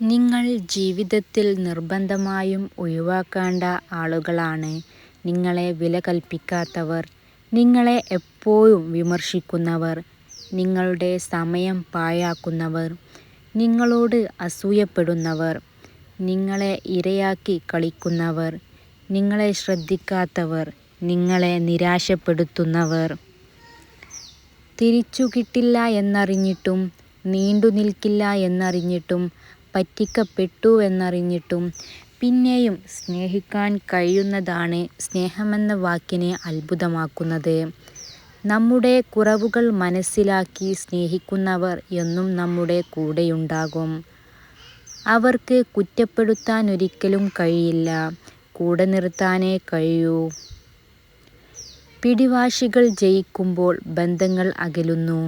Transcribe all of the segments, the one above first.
നിങ്ങൾ ജീവിതത്തിൽ നിർബന്ധമായും ഒഴിവാക്കേണ്ട ആളുകളാണ്. നിങ്ങളെ വില കൽപ്പിക്കാത്തവർ, നിങ്ങളെ എപ്പോഴും വിമർശിക്കുന്നവർ, നിങ്ങളുടെ സമയം പാഴാക്കുന്നവർ, നിങ്ങളോട് അസൂയപ്പെടുന്നവർ, നിങ്ങളെ ഇരയാക്കി കളിക്കുന്നവർ, നിങ്ങളെ ശ്രദ്ധിക്കാത്തവർ, നിങ്ങളെ നിരാശപ്പെടുത്തുന്നവർ. തിരിച്ചു തിരിച്ചുകിട്ടില്ല എന്നറിഞ്ഞിട്ടും, നീണ്ടുനിൽക്കില്ല എന്നറിഞ്ഞിട്ടും, പറ്റിക്കപ്പെട്ടുവെന്നറിഞ്ഞിട്ടും പിന്നെയും സ്നേഹിക്കാൻ കഴിയുന്നതാണ് സ്നേഹമെന്ന വാക്കിനെ അത്ഭുതമാക്കുന്നത് നമ്മുടെ കുറവുകൾ മനസ്സിലാക്കി സ്നേഹിക്കുന്നവർ എന്നും നമ്മുടെ കൂടെയുണ്ടാകും. അവർക്ക് കുറ്റപ്പെടുത്താൻ ഒരിക്കലും കഴിയില്ല, കൂടെ നിർത്താനേ കഴിയൂ. പിടിവാശികൾ ജയിക്കുമ്പോൾ ബന്ധങ്ങൾ അകലുന്നു.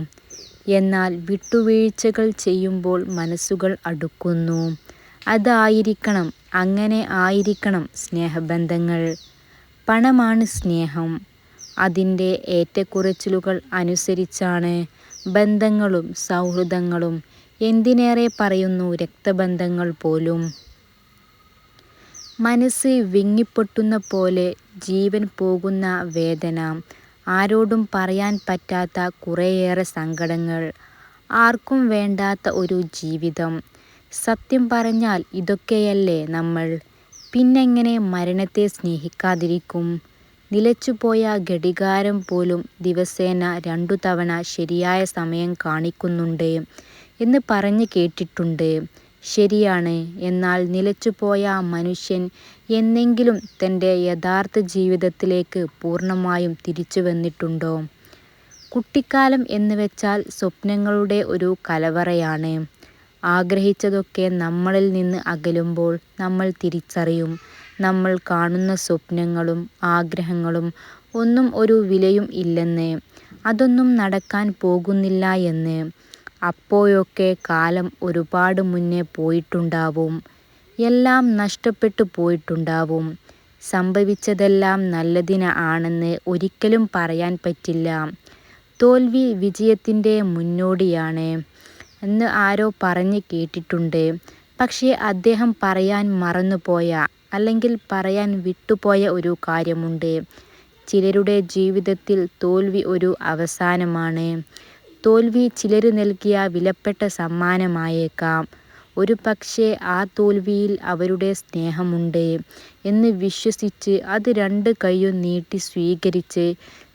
എന്നാൽ വിട്ടുവീഴ്ചകൾ ചെയ്യുമ്പോൾ മനസ്സുകൾ അടുക്കുന്നു. അതായിരിക്കണം, അങ്ങനെ ആയിരിക്കണം സ്നേഹബന്ധങ്ങൾ. പണമാണ് സ്നേഹം. അതിന്റെ ഏറ്റക്കുറച്ചിലുകൾ അനുസരിച്ചാണ് ബന്ധങ്ങളും സൗഹൃദങ്ങളും, എന്തിനേറെ പറയുന്നു രക്തബന്ധങ്ങൾ പോലും. മനസ്സ് വിങ്ങിപ്പൊട്ടുന്ന പോലെ ജീവൻ പോകുന്ന വേദന, ആരോടും പറയാൻ പറ്റാത്ത കുറേയേറെ സങ്കടങ്ങൾ, ആർക്കും വേണ്ടാത്ത ഒരു ജീവിതം. സത്യം പറഞ്ഞാൽ ഇതൊക്കെയല്ലേ നമ്മൾ. പിന്നെങ്ങനെ മരണത്തെ സ്നേഹിക്കാതിരിക്കും. നിലച്ചുപോയ ഘടികാരം പോലും ദിവസേന രണ്ടു തവണ ശരിയായ സമയം കാണിക്കുന്നുണ്ട് എന്ന് പറഞ്ഞ് കേട്ടിട്ടുണ്ട്. ശരിയാണ്. എന്നാൽ നിലച്ചുപോയ മനുഷ്യൻ എന്നെങ്കിലും തന്റെ യഥാർത്ഥ ജീവിതത്തിലേക്ക് പൂർണമായും തിരിച്ചുവന്നിട്ടുണ്ടോ. കുട്ടിക്കാലം എന്ന് വെച്ചാൽ സ്വപ്നങ്ങളുടെ ഒരു കലവറയാണ്. ആഗ്രഹിച്ചതൊക്കെ നമ്മളിൽ നിന്ന് അകലുമ്പോൾ നമ്മൾ തിരിച്ചറിയും നമ്മൾ കാണുന്ന സ്വപ്നങ്ങളും ആഗ്രഹങ്ങളും ഒന്നും ഒരു വിലയും ഇല്ലെന്ന്, അതൊന്നും നടക്കാൻ പോകുന്നില്ല എന്ന്. അപ്പോഴൊക്കെ കാലം ഒരുപാട് മുന്നേ പോയിട്ടുണ്ടാവും. എല്ലാം നഷ്ടപ്പെട്ടു പോയിട്ടുണ്ടാവും. സംഭവിച്ചതെല്ലാം നല്ലതിന് ആണെന്ന് ഒരിക്കലും പറയാൻ പറ്റില്ല. തോൽവി വിജയത്തിന്റെ മുന്നോടിയാണ് എന്ന് ആരോ പറഞ്ഞ് കേട്ടിട്ടുണ്ട്. പക്ഷേ അദ്ദേഹം പറയാൻ മറന്നുപോയ, അല്ലെങ്കിൽ പറയാൻ വിട്ടുപോയ ഒരു കാര്യമുണ്ട്. ചിലരുടെ ജീവിതത്തിൽ തോൽവി ഒരു അവസാനമാണ്. തോൽവി ചിലര് നൽകിയ വിലപ്പെട്ട സമ്മാനമായേക്കാം. ഒരുപക്ഷേ ആ തോൽവിയിൽ അവരുടെ സ്നേഹമുണ്ട് എന്ന് വിശ്വസിച്ച് അത് രണ്ട് കൈയും നീട്ടി സ്വീകരിച്ച്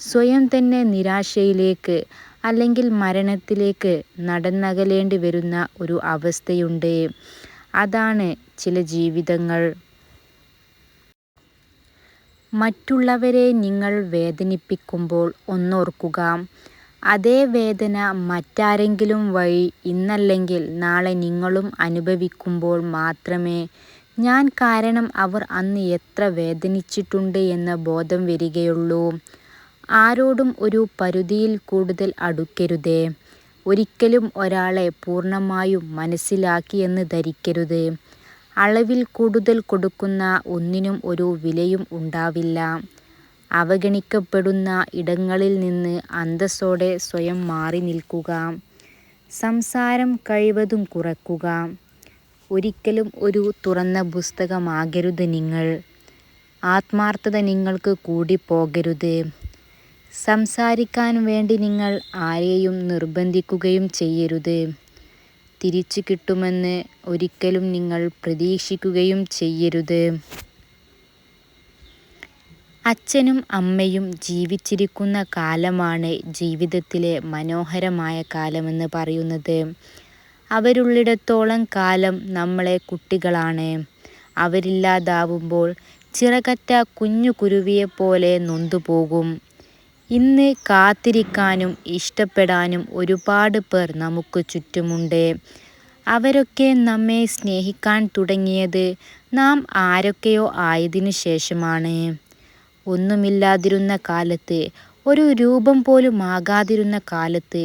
സ്വയം തന്നെ നിരാശയിലേക്ക്, അല്ലെങ്കിൽ മരണത്തിലേക്ക് നടന്നകലേണ്ടി വരുന്ന ഒരു അവസ്ഥയുണ്ട്. അതാണ് ചില ജീവിതങ്ങൾ. മറ്റുള്ളവരെ നിങ്ങൾ വേദനിപ്പിക്കുമ്പോൾ ഒന്നോർക്കുക, അതേ വേദന മറ്റാരെങ്കിലും വഴി ഇന്നല്ലെങ്കിൽ നാളെ നിങ്ങളും അനുഭവിക്കുമ്പോൾ മാത്രമേ ഞാൻ കാരണം അവർ അന്ന് എത്ര വേദനിച്ചിട്ടുണ്ട് എന്ന ബോധം വരികയുള്ളൂ. ആരോടും ഒരു പരിധിയിൽ കൂടുതൽ അടുക്കരുതേ ഒരിക്കലും ഒരാളെ പൂർണമായും മനസ്സിലാക്കിയെന്ന് ധരിക്കരുത്. അളവിൽ കൂടുതൽ കൊടുക്കുന്ന ഒന്നിനും ഒരു വിലയും ഉണ്ടാവില്ല. അവഗണിക്കപ്പെടുന്ന ഇടങ്ങളിൽ നിന്ന് അന്തസ്സോടെ സ്വയം മാറി നിൽക്കുക. സംസാരം കഴിവതും കുറയ്ക്കുക. ഒരിക്കലും ഒരു തുറന്ന പുസ്തകമാകരുത് നിങ്ങൾ. ആത്മാർത്ഥത നിങ്ങൾക്ക് കൂടിപ്പോകരുത്. സംസാരിക്കാൻ വേണ്ടി നിങ്ങൾ ആരെയും നിർബന്ധിക്കുകയും ചെയ്യരുത്. തിരിച്ചുകിട്ടുമെന്ന് ഒരിക്കലും നിങ്ങൾ പ്രതീക്ഷിക്കുകയും ചെയ്യരുത്. അച്ഛനും അമ്മയും ജീവിച്ചിരിക്കുന്ന കാലമാണ് ജീവിതത്തിലെ മനോഹരമായ കാലമെന്ന് പറയുന്നത്. അവരുള്ളിടത്തോളം കാലം നമ്മളെ കുട്ടികളാണ്. അവരില്ലാതാവുമ്പോൾ ചിറകറ്റ കുഞ്ഞു കുരുവിയെപ്പോലെ നൊന്തുപോകും. ഇന്ന് കാത്തിരിക്കാനും ഇഷ്ടപ്പെടാനും ഒരുപാട് പേർ നമുക്ക് ചുറ്റുമുണ്ട്. അവരൊക്കെ നമ്മെ സ്നേഹിക്കാൻ തുടങ്ങിയത് നാം ആരൊക്കെയോ ആയതിനു ശേഷമാണ്. ഒന്നുമില്ലാതിരുന്ന കാലത്ത്, ഒരു രൂപം പോലും ആകാതിരുന്ന കാലത്ത്,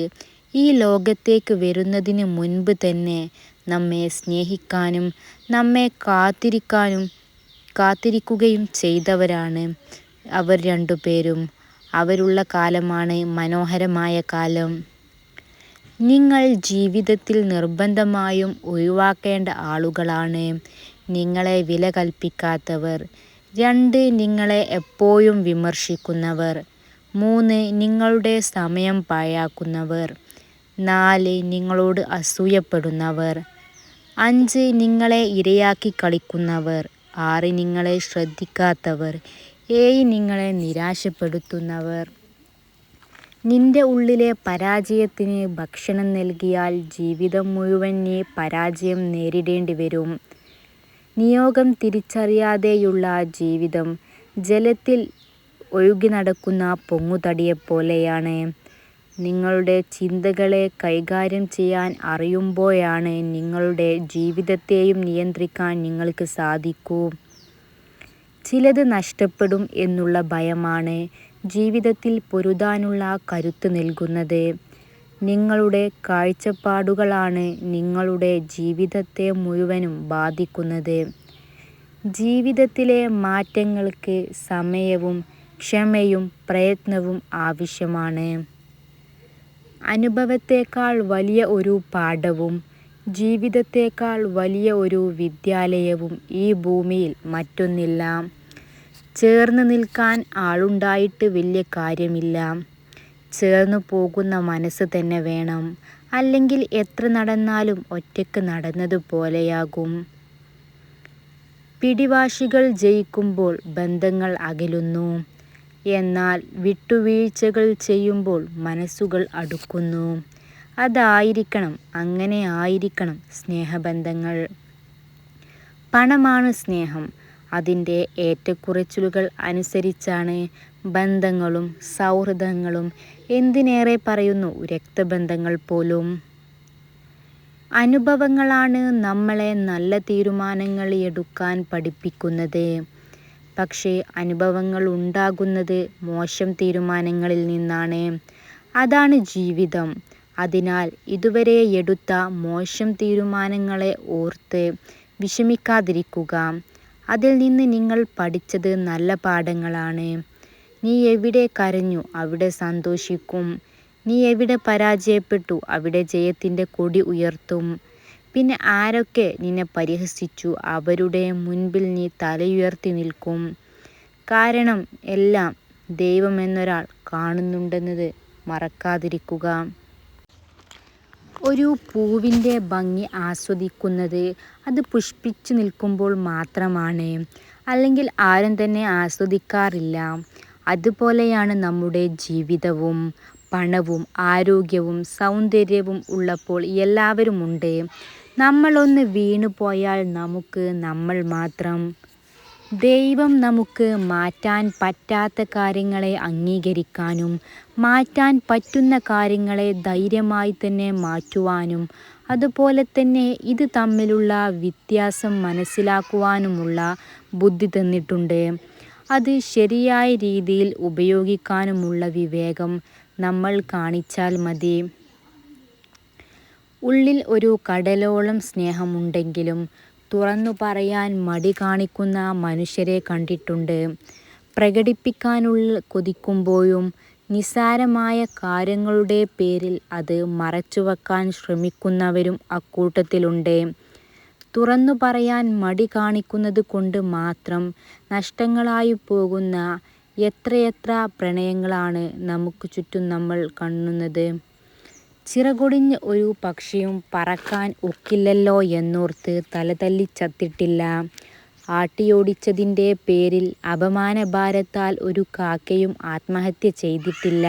ഈ ലോകത്തേക്ക് വരുന്നതിന് മുൻപ് തന്നെ നമ്മെ സ്നേഹിക്കാനും നമ്മെ കാത്തിരിക്കാനും കാത്തിരിക്കുകയും ചെയ്തവരാണ് അവർ രണ്ടുപേരും. അവരുള്ള കാലമാണ് മനോഹരമായ കാലം. നിങ്ങൾ ജീവിതത്തിൽ നിർബന്ധമായും ഒഴിവാക്കേണ്ട ആളുകളാണ് നിങ്ങളെ വില കൽപ്പിക്കാത്തവർ രണ്ട് നിങ്ങളെ എപ്പോഴും വിമർശിക്കുന്നവർ. മൂന്ന് നിങ്ങളുടെ സമയം പാഴാക്കുന്നവർ. നാല് നിങ്ങളോട് അസൂയപ്പെടുന്നവർ. അഞ്ച് നിങ്ങളെ ഇരയാക്കി കളിക്കുന്നവർ. ആറ് നിങ്ങളെ ശ്രദ്ധിക്കാത്തവർ. ഏഴ് നിങ്ങളെ നിരാശപ്പെടുത്തുന്നവർ. നിന്റെ ഉള്ളിലെ പരാജയത്തിന് ഭക്ഷണം നൽകിയാൽ ജീവിതം മുഴുവൻ നീ പരാജയം നേരിടേണ്ടി വരും നിയോഗം തിരിച്ചറിയാതെയുള്ള ജീവിതം ജലത്തിൽ ഒഴുകി നടക്കുന്ന പൊങ്ങുതടിയെപ്പോലെയാണ് നിങ്ങളുടെ ചിന്തകളെ കൈകാര്യം ചെയ്യാൻ അറിയുമ്പോഴാണ് നിങ്ങളുടെ ജീവിതത്തെയും നിയന്ത്രിക്കാൻ നിങ്ങൾക്ക് സാധിക്കൂ. ചിലത് നഷ്ടപ്പെടും എന്നുള്ള ഭയമാണ് ജീവിതത്തിൽ പൊരുതാനുള്ള കരുത്ത് നൽകുന്നത്. നിങ്ങളുടെ കാഴ്ചപ്പാടുകളാണ് നിങ്ങളുടെ ജീവിതത്തെ മുഴുവനും ബാധിക്കുന്നത്. ജീവിതത്തിലെ മാറ്റങ്ങൾക്ക് സമയവും ക്ഷമയും പ്രയത്നവും ആവശ്യമാണ്. അനുഭവത്തേക്കാൾ വലിയ ഒരു പാഠവും ജീവിതത്തേക്കാൾ വലിയ ഒരു വിദ്യാലയവും ഈ ഭൂമിയിൽ മറ്റൊന്നില്ല. ചേർന്ന് നിൽക്കാൻ ആളുണ്ടായിട്ട് വലിയ കാര്യമില്ല. ചേർന്നു പോകുന്ന മനസ്സ് തന്നെ വേണം. അല്ലെങ്കിൽ എത്ര നടന്നാലും ഒറ്റയ്ക്ക് നടന്നതുപോലെയാകും പിടിവാശികൾ ജയിക്കുമ്പോൾ ബന്ധങ്ങൾ അകലുന്നു. എന്നാൽ വിട്ടുവീഴ്ചകൾ ചെയ്യുമ്പോൾ മനസ്സുകൾ അടുക്കുന്നു. അതായിരിക്കണം അങ്ങനെ ആയിരിക്കണം സ്നേഹബന്ധങ്ങൾ. പണമാണ് സ്നേഹം. അതിന്റെ ഏറ്റക്കുറച്ചിലുകൾ അനുസരിച്ചാണ് ബന്ധങ്ങളും സൗഹൃദങ്ങളും എന്തിനേറെ പറയുന്നു രക്തബന്ധങ്ങൾ പോലും. അനുഭവങ്ങളാണ് നമ്മളെ നല്ല തീരുമാനങ്ങൾ എടുക്കാൻ പഠിപ്പിക്കുന്നത്. പക്ഷേ അനുഭവങ്ങൾ ഉണ്ടാകുന്നത് മോശം തീരുമാനങ്ങളിൽ നിന്നാണ്. അതാണ് ജീവിതം. അതിനാൽ ഇതുവരെ എടുത്ത മോശം തീരുമാനങ്ങളെ ഓർത്ത് വിഷമിക്കാതിരിക്കുക. അതിൽ നിന്ന് നിങ്ങൾ പഠിച്ചത് നല്ല പാഠങ്ങളാണ്. നീ എവിടെ കരഞ്ഞു അവിടെ സന്തോഷിക്കും. നീ എവിടെ പരാജയപ്പെട്ടു അവിടെ ജയത്തിന്റെ കൊടി ഉയർത്തും. പിന്നെ ആരൊക്കെ നിന്നെ പരിഹസിച്ചു അവരുടെ മുൻപിൽ നീ തലയുയർത്തി നിൽക്കും. കാരണം എല്ലാം ദൈവമെന്നൊരാൾ കാണുന്നുണ്ടെന്നത് മറക്കാതിരിക്കുക. ഒരു പൂവിന്റെ ഭംഗി ആസ്വദിക്കുന്നത് അത് പുഷ്പിച്ചു നിൽക്കുമ്പോൾ മാത്രമാണ്. അല്ലെങ്കിൽ ആരും തന്നെ ആസ്വദിക്കാറില്ല. അതുപോലെയാണ് നമ്മുടെ ജീവിതവും. പണവും ആരോഗ്യവും സൗന്ദര്യവും ഉള്ളപ്പോൾ എല്ലാവരുമുണ്ട് നമ്മളൊന്ന് വീണു പോയാൽ നമുക്ക് നമ്മൾ മാത്രം ദൈവം നമുക്ക് മാറ്റാൻ പറ്റാത്ത കാര്യങ്ങളെ അംഗീകരിക്കാനും മാറ്റാൻ പറ്റുന്ന കാര്യങ്ങളെ ധൈര്യമായി തന്നെ മാറ്റുവാനും അതുപോലെ തന്നെ ഇത് തമ്മിലുള്ള വ്യത്യാസം മനസ്സിലാക്കുവാനുമുള്ള ബുദ്ധി തന്നിട്ടുണ്ട്. അത് ശരിയായ രീതിയിൽ ഉപയോഗിക്കാനുമുള്ള വിവേകം നമ്മൾ കാണിച്ചാൽ മതി. ഉള്ളിൽ ഒരു കടലോളം സ്നേഹമുണ്ടെങ്കിലും തുറന്നു പറയാൻ മടി കാണിക്കുന്ന മനുഷ്യരെ കണ്ടിട്ടുണ്ട്. പ്രകടിപ്പിക്കാനുള്ള കൊതിക്കുമ്പോഴും നിസ്സാരമായ കാര്യങ്ങളുടെ പേരിൽ അത് മറച്ചുവെക്കാൻ ശ്രമിക്കുന്നവരും അക്കൂട്ടത്തിലുണ്ട്. തുറന്നു പറയാൻ മടി കാണിക്കുന്നത് കൊണ്ട് മാത്രം നഷ്ടങ്ങളായി പോകുന്ന എത്രയെത്ര പ്രണയങ്ങളാണ് നമുക്ക് ചുറ്റും നമ്മൾ കാണുന്നത്. ചിറകൊടിഞ്ഞ ഒരു പക്ഷിയും പറക്കാൻ ഒക്കില്ലല്ലോ എന്നോർത്ത് തലതല്ലി ചത്തിട്ടില്ല. ആട്ടിയോടിച്ചതിന്റെ പേരിൽ അപമാനഭാരത്താൽ ഒരു കാക്കയും ആത്മഹത്യ ചെയ്തിട്ടില്ല.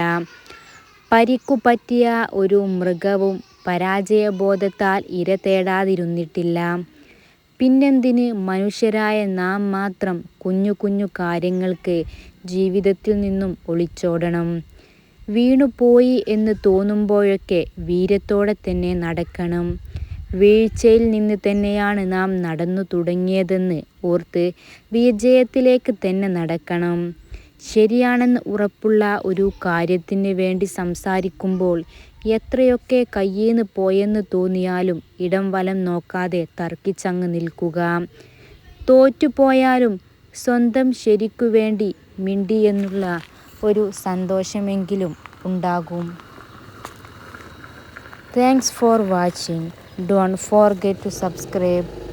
പരിക്കു പറ്റിയ ഒരു മൃഗവും പരാജയബോധത്താൽ ഇര തേടാതിരുന്നിട്ടില്ല. പിന്നെന്തിന് മനുഷ്യരായ നാം മാത്രം കുഞ്ഞു കുഞ്ഞു കാര്യങ്ങൾക്ക് ജീവിതത്തിൽ നിന്നും ഒളിച്ചോടണം. വീണുപോയി എന്ന് തോന്നുമ്പോഴൊക്കെ വീര്യത്തോടെ തന്നെ നടക്കണം. വീഴ്ചയിൽ നിന്ന് തന്നെയാണ് നാം നടന്നു തുടങ്ങിയതെന്ന് ഓർത്ത് വിജയത്തിലേക്ക് തന്നെ നടക്കണം. ശരിയാണെന്ന് ഉറപ്പുള്ള ഒരു കാര്യത്തിന് വേണ്ടി സംസാരിക്കുമ്പോൾ എത്രയൊക്കെ കയ്യേന്ന് പോയെന്ന് തോന്നിയാലും ഇടം വലം നോക്കാതെ തർക്കിച്ചങ്ങ് നിൽക്കുക. തോറ്റുപോയാലും സ്വന്തം ശരിക്കു വേണ്ടി മിണ്ടിയെന്നുള്ള ഒരു സന്തോഷമെങ്കിലും ഉണ്ടാകും. Thanks for watching don't forget to subscribe